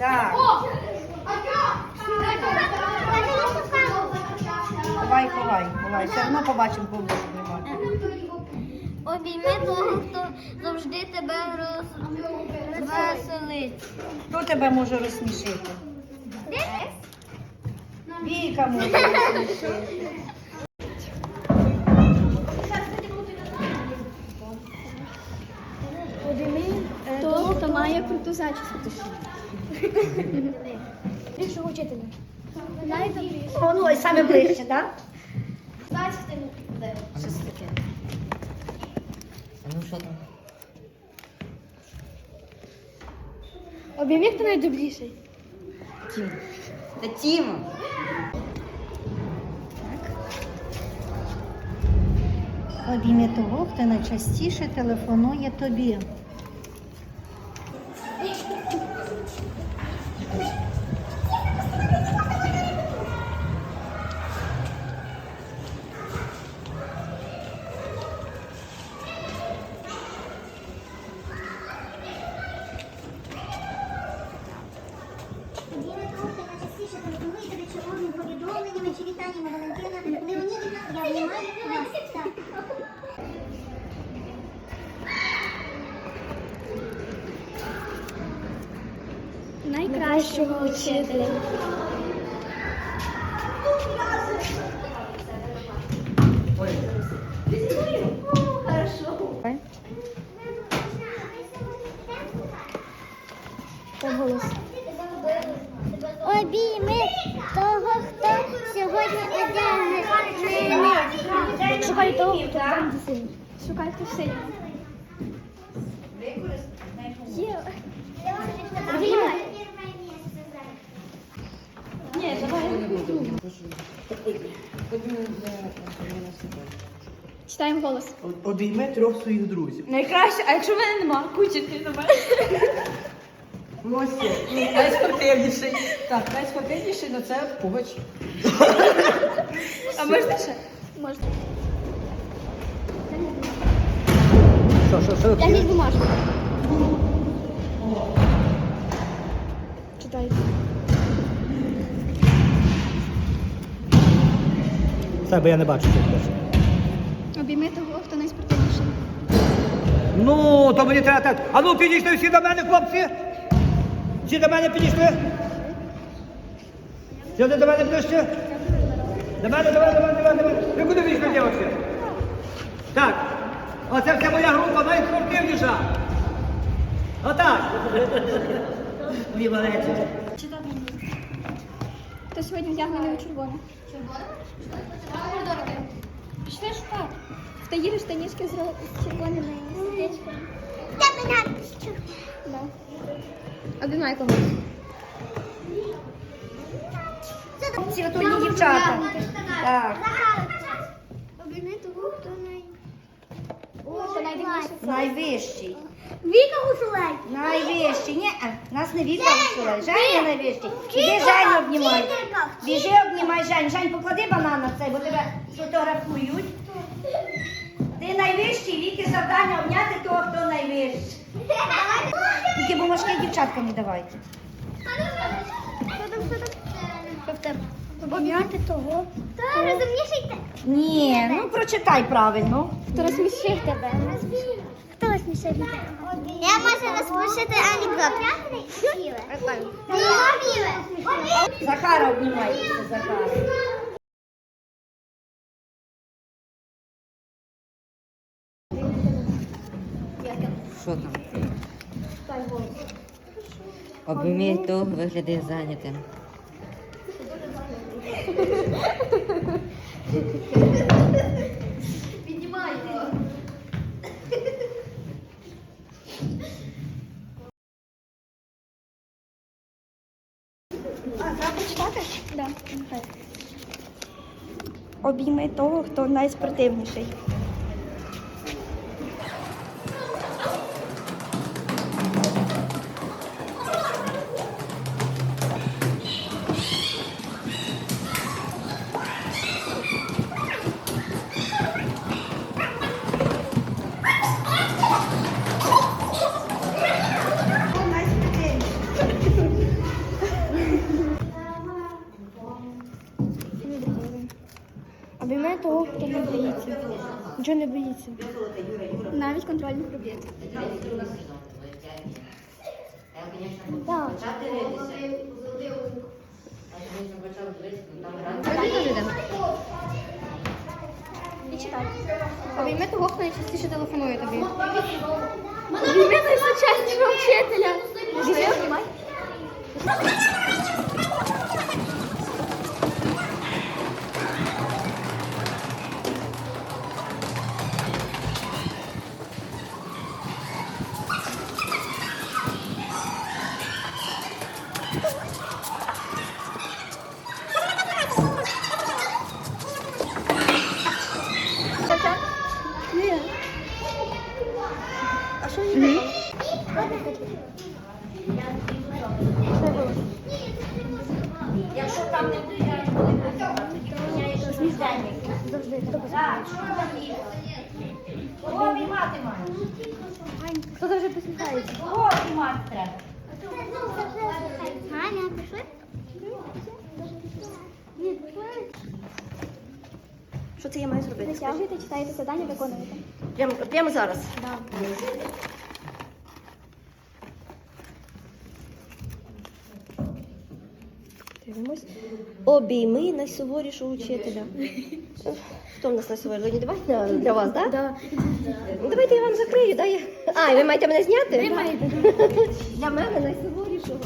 Так, ховай, ховай, ховай. Все одно побачимо, кого буде знімати. Обійми того, хто завжди тебе розвеселить. Хто тебе може розсмішити? Віка може розсмішити. Того, хто має круту зачіску. Більшого вчителя. Найдобріше. О, ну, і саме ближче, так? Таке? Ну що там? Обійми, хто найдобріший. Тіма. Та Тіма. Обійми того, хто найчастіше телефонує тобі. Діли того, хто найчастіше телефонує тобі червоними повідомленнями чи вітаннями Валентина. Леонідівна, я обнімаю вас. Так. Найкращого вчителя. Обійми того, хто сьогодні одягнений. Шукай того, хто там сильний. Шукай хто сильний. Обіймай. Ні, давай. Читаємо голос. Обійми трьох своїх друзів. Найкраще, а якщо в мене нема, куча ти давай. Ось є. Найспортивніший. Так, найспортивніший, ну це Пугач. А можна ще? Можна. Що, що, що? Я візьму бумажку. Читай. Себе я не бачу. Обійми того, хто найспортивніший. Ну, то мені треба так. А ну підійшли всі до мене, хлопці. Всі до мене підійшли. Всі до мене ближче. До мене, до мене, до мене, до мене, до мене. Ви куди вийшли, дівчатки? Так. Оце вся моя група найспортивніша. Отак. Мої малеці. Хто сьогодні вдягнений у червоне? Червоне? Хто їде штанішки з червоними сердечками? Тебе надпись. Да. Ці отульні дівчата. Так, Обійми того, хто най... Хто найдивніший? найвищий. Віка Гусулай. Найвищий. Ні, а, нас не Віка висила. Женя найвищий. Іди Женю обнімай. Біжи обнімай Жень. Жень, поклади банан на цей, бо тебе фотографують. Ти найвищий, Віки завдання обняти того, хто найвищий. Тільки бумажки дівчаткам не давайте. Тебе? Обіймати того. Хто розумніший те? Ні, ну прочитай правильно. Хто розсмішив тебе? Хто розсмішив тебе? Я можу розсмішити анекдот. Захара обнімайте Захара. Обійми того, виглядає зайнятим. А, треба почитати? Да. Обійми того, хто найспортивніший. Обіймай того, хто не боїться. Нічого не боїться. Навіть контрольних робіт. І читай. Обійми того, хто найчастіше телефонує тобі. Обійми найчастіше. Що він? Якщо там не буде, є? Кого обіймати маєш? Хто вже посміхається? Кого обіймати треба? Ганя, пішли? Що це я маю зробити? Витягуєте, читаєте завдання, виконуєте. Прямо, прямо зараз. Дивимось. Обійми найсуворішого учителя. Хто в нас найсуворіший? Леонід Іванівна для вас, так? Да? Ну, давайте я вам закрию. Дай. А, і ви маєте мене зняти? Ви маєте. Для мене найсуворішого.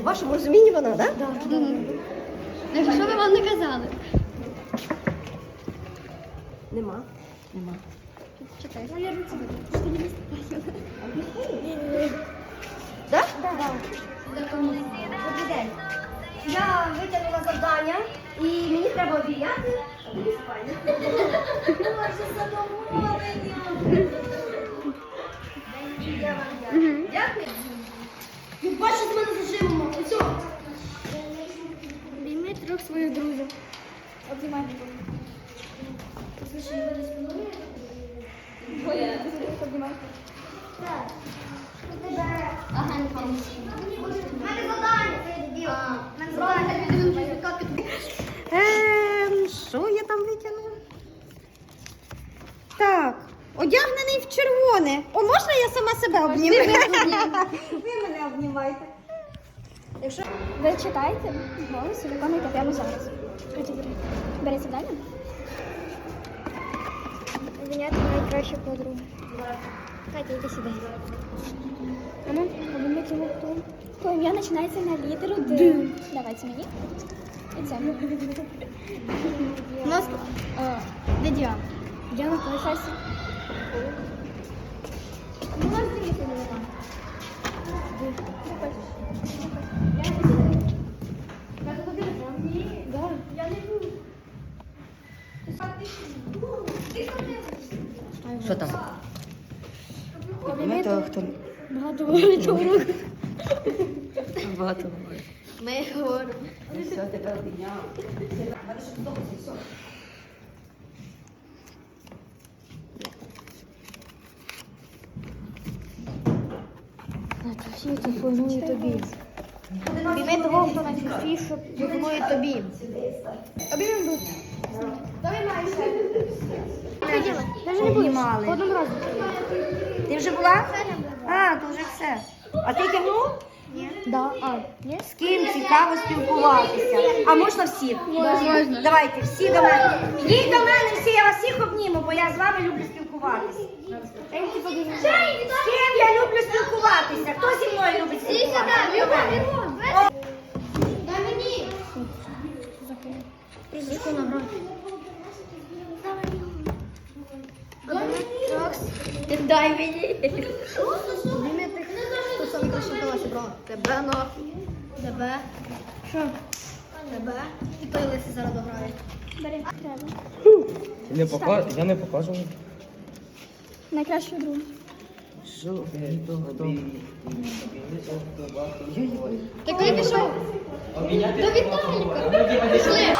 В вашому розумінні вона, так? Да? Що ми вам не казали? Нема. Нема. Так? Добрий день. Я витягнула завдання і мені треба обійняти. Боже, задоволення. Я вам дякую. Дякую. Бачите, з мене зажимемо. Ось. Обійми трьох своїх друзів. Обіймай. Ем, що я там витягнула? Так, одягнений в червоне. О, можна я сама себе обніму? Ви мене обнімайте. Ви читаєте голос і виконуєте прямо зараз. Катя, бери. Обійняти найкращу подругу. Катя, йди сюди. Ану, обійми цього хто. То ім'я починається на літеру Д. Давай це мені. І це. Нос. О, Де Діана? Діана, залишайся. Ну, нас дивіться, не там. Що там? Ми хто Багато говорить урок. багато говорить. Ми говоримо. Все, тебе обійняв. Всі телефонує тобі. Обійми того, хто найчастіше телефонує тобі. Обійми друг. Не. Одному разу. Ти вже була? А, то вже все. А ти тягнув? Да. А, ні? З ким цікаво спілкуватися? А можна всіх? Можна. Давайте, всі до мене. Йдіть до мене всі, я вас всіх обніму, бо я з вами люблю спілкуватися. З ким я люблю спілкуватися? Хто зі мною любить спілкуватися? О, Дай мені. Обійми тих, хто краще в. Тебе на. Тебе. Що? Тебе. І той лисий зараз дограє. Бери. Треба. Не пока... Я не показував. Найкращий друг. Що ви того. Ти куди пішов? До Віталіка. Пішли.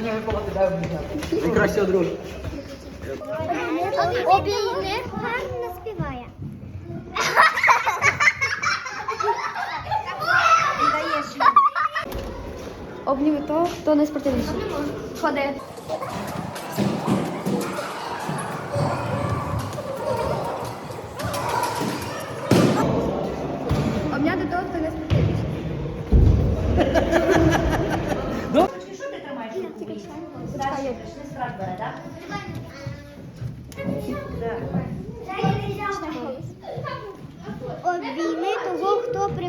Саня випала тебе обміняти. І краще друже. Обійми гарно співає. Обніми того, хто найспортивніший. Ходи.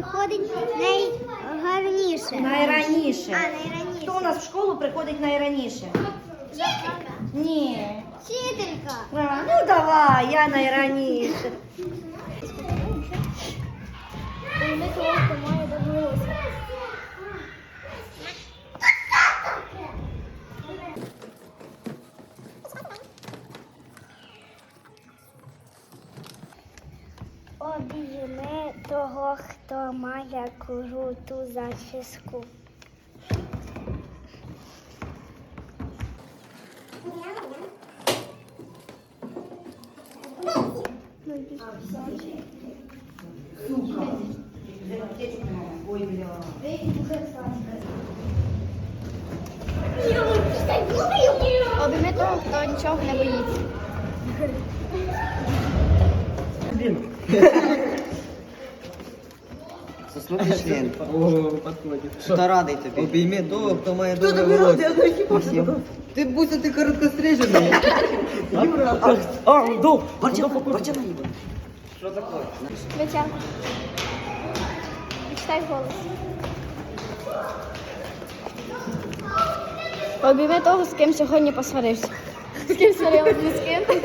Приходить найгарніше. Найраніше. А, найраніше. Хто у нас в школу приходить найраніше? Ні. Вчителька. А, ну давай, я найраніше. Обійми того, хто має довгі волосся. Обійми того, хто має круту зачіску. Нічого не боїться. Соснутий член. О, підходить. Хто радий тобі? Обійми того, хто має довге волосся. Ти будь ти короткострижений. А, а, дов, бачила її. Що таке? Витяг. Відчитай голос. Обійми того, з ким сьогодні посварився. З ким сварилась, ні з ким.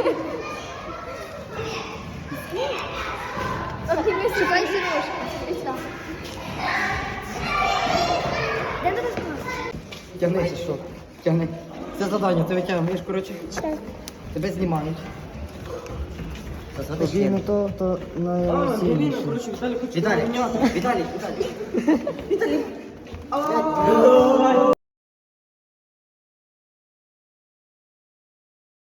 Обійми зірушку. Тягни чи що? Тягни. Це завдання, ти витягуєш, коротше. Тебе знімають. Обійми того, хто найсильніший. Віталій, Віталій, Віталій. Віталій.